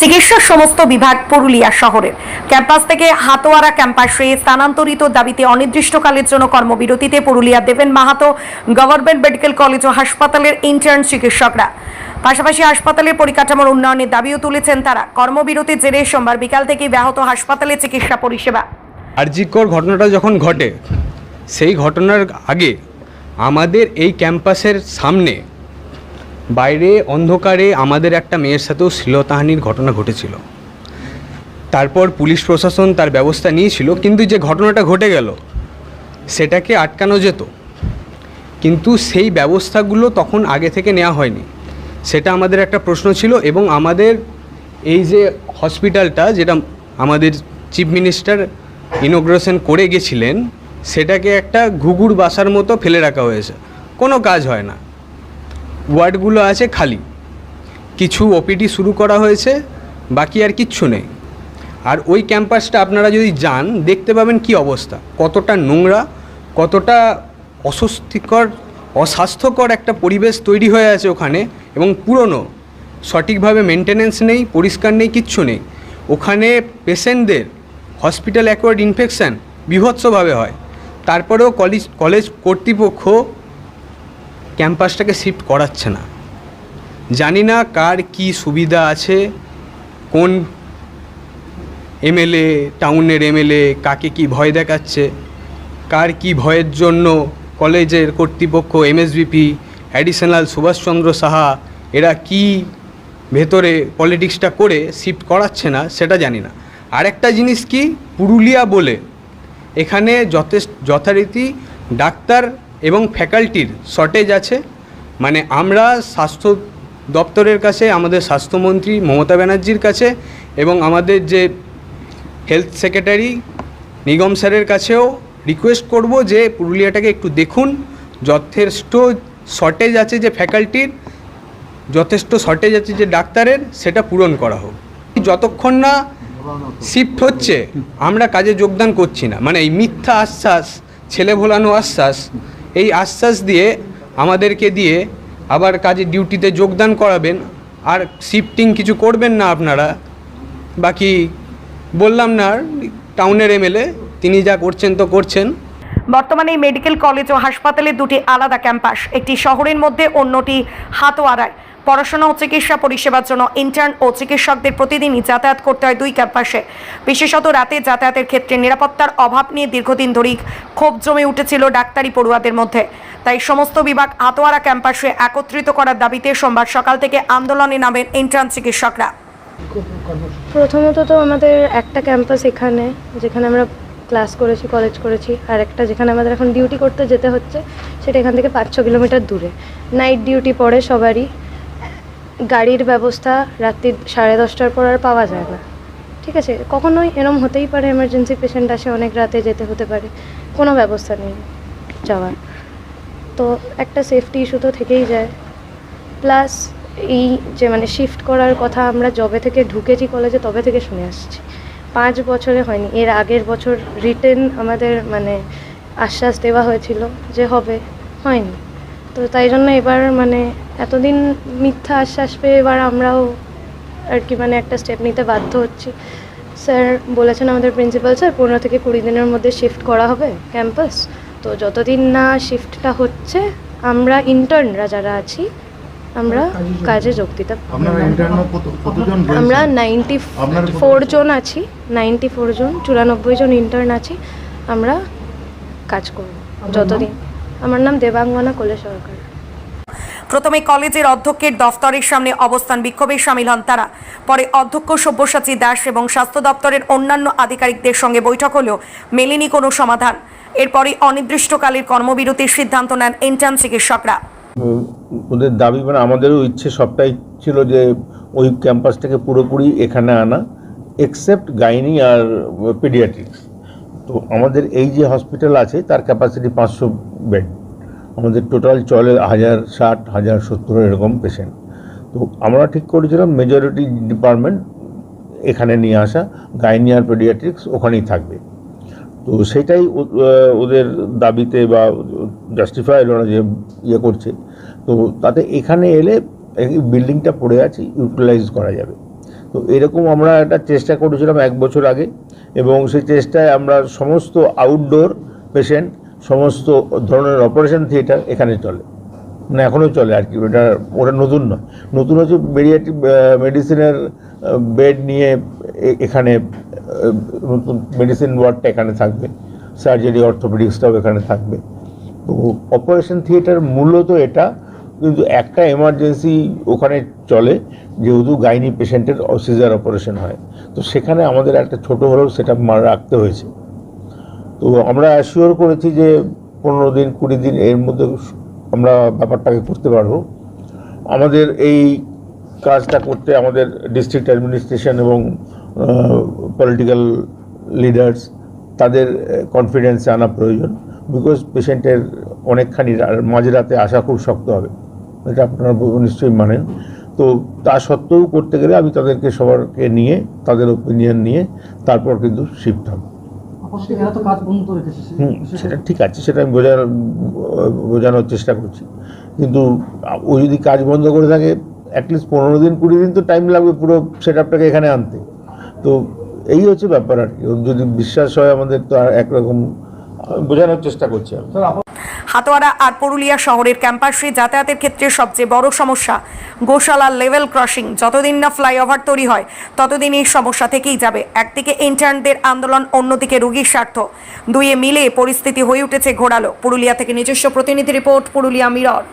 চিকিৎসার সমস্ত বিভাগ পুরুলিয়া শহরের। ক্যাম্পাস থেকে হাতোয়ারা ক্যাম্পাসে স্থানান্তরিত দাবিতে অনির্দিষ্টকালের জন্য কর্মবিরতিতে Purulia Deben Mahato government medical college ও হাসপাতালের ইন্টার্ন চিকিৎসকরা। পাশাপাশি হাসপাতালের পরিকাঠামোর উন্নয়নের দাবিও তুলেছেন তারা। কর্মবিরতির জেরে সোমবার বিকাল থেকে ব্যাহত হাসপাতালে চিকিৎসা পরিষেবা। আরজিকর ঘটনাটা যখন ঘটে, সেই ঘটনার আগে আমাদের এই ক্যাম্পাসের সামনে বাইরে অন্ধকারে আমাদের একটা মেয়ের সাথেও শ্লীলতাহানির ঘটনা ঘটেছিল। তারপর পুলিশ প্রশাসন তার ব্যবস্থা নিয়েছিল, কিন্তু যে ঘটনাটা ঘটে গেল, সেটাকে আটকানো যেত। কিন্তু সেই ব্যবস্থাগুলো তখন আগে থেকে নেওয়া হয়নি। সেটা আমাদের একটা প্রশ্ন ছিল এবং আমাদের এই যে হসপিটালটা যেটা আমাদের চিফ মিনিস্টার ইনোগ্রেশন করে গেছিলেন, সেটাকে একটা ঘুঘুর বাসার মতো ফেলে রাখা হয়েছে। কোনো কাজ হয় না। ওয়ার্ডগুলো আছে খালি। কিছু ওপিডি শুরু করা হয়েছে, বাকি আর কিচ্ছু নেই। আর ওই ক্যাম্পাসটা আপনারা যদি যান, দেখতে পাবেন কি অবস্থা। কতটা নোংরা, কতটা অস্বস্তিকর, অস্বাস্থ্যকর একটা পরিবেশ তৈরি হয়ে আছে ওখানে, এবং পুরনো। সঠিকভাবে মেনটেনেন্স নেই, পরিষ্কার নেই, কিচ্ছু নেই। ওখানে পেশেন্টদের হসপিটাল অ্যাকোয়ার্ড ইনফেকশান বিভৎসভাবে হয়। তারপরেও কলেজ কলেজ কর্তৃপক্ষ ক্যাম্পাসটাকে শিফট করাচ্ছে না। জানি না কার কি সুবিধা আছে, কোন এমএলএ, টাউনের এমএলএ কাকে কি ভয় দেখাচ্ছে, কার কি ভয়ের জন্য কলেজের কর্তৃপক্ষ এমএসবিপি অ্যাডিশনাল সুভাষচন্দ্র সাহা, এরা কি ভেতরে পলিটিক্সটা করে শিফট করাচ্ছে না, সেটা জানি না। আরেকটা জিনিস কি, পুরুলিয়া বলে এখানে যথেষ্ট যথারীতি ডাক্তার এবং ফ্যাকাল্টির শর্টেজ আছে। মানে আমরা স্বাস্থ্য দপ্তরের কাছে, আমাদের স্বাস্থ্যমন্ত্রী মমতা ব্যানার্জির কাছে এবং আমাদের যে হেলথ সেক্রেটারি নিগম স্যারের কাছেও রিকোয়েস্ট করব যে পুরুলিয়াটাকে একটু দেখুন। যথেষ্ট শর্টেজ আছে যে ফ্যাকাল্টির, যথেষ্ট শর্টেজ আছে যে ডাক্তারের, সেটা পূরণ করা হোক। যতক্ষণ না শিফট হচ্ছে, আমরা কাজে যোগদান করছি না। মানে এই মিথ্যা আশ্বাস ছেলে ভোলানো আশ্বাস এই আশ্বাস দিয়ে আমাদেরকে দিয়ে আবার কাজে ডিউটিতে যোগদান করাবেন। আর শিফটিং কিছু করবেন না আপনারা। বাকি বললাম না টাউনের এমএলএ, তিনি যা করছেন তো করছেন। বর্তমানে এই মেডিকেল কলেজ ও হাসপাতালে দুটি আলাদা ক্যাম্পাস, একটি শহরের মধ্যে, অন্যটি হাতোয়ারায়। পড়াশোনা ও চিকিৎসা পরিষেবার জন্য ইন্টার্ন ও চিকিৎসকদের প্রতিদিনই যাতায়াত করতে হয় দুই ক্যাম্পাসে। বিশেষত রাতে যাতায়াতের ক্ষেত্রে নিরাপত্তার অভাব নিয়ে দীর্ঘদিন ধরেই ক্ষোভ জমে উঠেছিল ডাক্তারি পড়ুয়াদের মধ্যে। তাই সমস্ত বিভাগ আতোয়ারা ক্যাম্পাসে একত্রিত করার দাবিতে সোমবার সকাল থেকে আন্দোলনে নামেন ইন্টার্ন চিকিৎসকরা। প্রথমত তো আমাদের একটা ক্যাম্পাস এখানে, যেখানে আমরা ক্লাস করেছি কলেজ করেছি, আর একটা যেখানে আমাদের এখন ডিউটি করতে যেতে হচ্ছে, সেটা এখান থেকে পাঁচ ছ কিলোমিটার দূরে। নাইট ডিউটি পড়ে সবারই। গাড়ির ব্যবস্থা রাত্রি সাড়ে দশটার পর আর পাওয়া যায় না। ঠিক আছে, কখনোই এরম হতেই পারে এমার্জেন্সি পেশেন্ট আসে অনেক রাতে যেতে হতে পারে, কোনো ব্যবস্থা নেই যাওয়ার। তো একটা সেফটি ইস্যু তো থেকেই যায়। প্লাস এই যে মানে শিফট করার কথা আমরা যবে থেকে ঢুকেছি কলেজে তবে থেকে শুনে আসছি। পাঁচ বছরে হয়নি, এর আগের বছর রিটেন আমাদের মানে আশ্বাস দেওয়া হয়েছিল যে হবে, হয়নি। তো তাই জন্য এবার মানে এতদিন মিথ্যা আশ্বাস পেয়ে এবার আমরাও আর কি মানে একটা স্টেপ নিতে বাধ্য হচ্ছি। স্যার বলেছেন আমাদের প্রিন্সিপাল স্যার পনেরো থেকে কুড়ি দিনের মধ্যে শিফট করা হবে ক্যাম্পাস তো যতদিন না শিফটটা হচ্ছে আমরা ইন্টার্নরা যারা আছি আমরা কাজে যোগ দিতে? আমরা নাইনটি ফোর জন আছি নাইনটি ফোর জন চুরানব্বই জন ইন্টার্ন আছি আমরা কাজ করব যতদিন। আমার নাম দেবাঙ্গনা কোলে সরকার। প্রথমে কলেজের অধ্যক্ষের দফতরের সামনে অবস্থান বিক্ষোভে সামিল হন তারা। পরে অধ্যক্ষ সব্যসাচী দাস এবং স্বাস্থ্য দপ্তরের অন্যান্য আধিকারিকদের সঙ্গে বৈঠক হলেও মেলেনি কোনো সমাধান। এরপরই অনির্দিষ্টকালের কর্মবিরতির সিদ্ধান্ত নেন ইন্টার্ন চিকিৎসকরা। ওদের দাবি মানে আমাদেরও ইচ্ছে সবটাই ছিল যে ওই ক্যাম্পাসটাকে পুরোপুরি এখানে আনা এক্সেপ্ট গাইনি আর পেডিয়াট্রিক্স তো আমাদের এই যে হসপিটাল আছে, তার ক্যাপাসিটি পাঁচশো বেড আমাদের টোটাল চলে হাজার ষাট, হাজার সত্তর এরকম পেশেন্ট তো আমরা ঠিক করেছিলাম মেজরিটি ডিপার্টমেন্ট এখানে নিয়ে আসা গাইনি আর পেডিয়াট্রিক্স ওখানেই থাকবে। তো সেটাই ওদের দাবিতে বা জাস্টিফাইড ওরা যে ইয়ে করছে। তো তাতে এখানে এলে বিল্ডিংটা পড়ে আছে ইউটিলাইজ করা যাবে। তো এরকম আমরা একটা চেষ্টা করেছিলাম এক বছর আগে। এবং সেই চেষ্টায় আমরা সমস্ত আউটডোর পেশেন্ট সমস্ত ধরনের অপারেশন থিয়েটার এখানে চলে। মানে এখনও চলে আর কি ওটা ওটা নতুন নয়। নতুন হচ্ছে বেরিয়াটিক মেডিসিনের বেড নিয়ে এখানে নতুন মেডিসিন ওয়ার্ডটা এখানে থাকবে। সার্জারি অর্থোপেডিক্সটাও এখানে থাকবে। তো অপারেশন থিয়েটার মূলত এটা কিন্তু একটা এমার্জেন্সি ওখানে চলে, যেহেতু গাইনি পেশেন্টের সিজার অপারেশন হয়। তো সেখানে আমাদের একটা ছোট হলেও সেটা রাখতে হয়েছে। তো আমরা অ্যাসিওর করেছি যে পনেরো দিন, কুড়ি দিন এর মধ্যে আমরা ব্যাপারটাকে করতে পারব। আমাদের এই কাজটা করতে আমাদের ডিস্ট্রিক্ট অ্যাডমিনিস্ট্রেশন এবং পলিটিক্যাল লিডার্স তাদের কনফিডেন্সে আনা প্রয়োজন। বিকজ পেশেন্টের অনেকখানি মাঝরাতে আসা খুব শক্ত হবে। এটা আপনারা নিশ্চয়ই মানেন। তো তা সত্ত্বেও করতে গেলে আমি তাদেরকে সবারকে নিয়ে তাদের ওপিনিয়ন নিয়ে তারপর কিন্তু শিফট হবে। হুম সেটা ঠিক আছে সেটা আমি বোঝানোর বোঝানোর চেষ্টা করছি। কিন্তু ও যদি কাজ বন্ধ করে থাকে অ্যাটলিস্ট পনেরো দিন কুড়ি দিন তো টাইম লাগবে পুরো সেট আপটাকে এখানে আনতে। তো এই হচ্ছে ব্যাপার আর কি। যদি বিশ্বাস হয় আমাদের তো আর একরকম বোঝানোর চেষ্টা করছি আমি। হাতোয়ারা আর পুরুলিয়া শহরের ক্যাম্পাসে যাতায়াতের ক্ষেত্রে সবচেয়ে বড় সমস্যা। Goshala level crossing. যতদিন না ফ্লাইওভার তৈরি হয়, ততদিন এই সমস্যা থেকেই যাবে। একদিকে ইন্টার্নদের আন্দোলন, অন্যদিকে রোগীর স্বার্থ। দুয়ে মিলে পরিস্থিতি হয়ে উঠেছে ঘোরালো। পুরুলিয়া থেকে নিজস্ব প্রতিনিধি রিপোর্ট, পুরুলিয়া মিরর।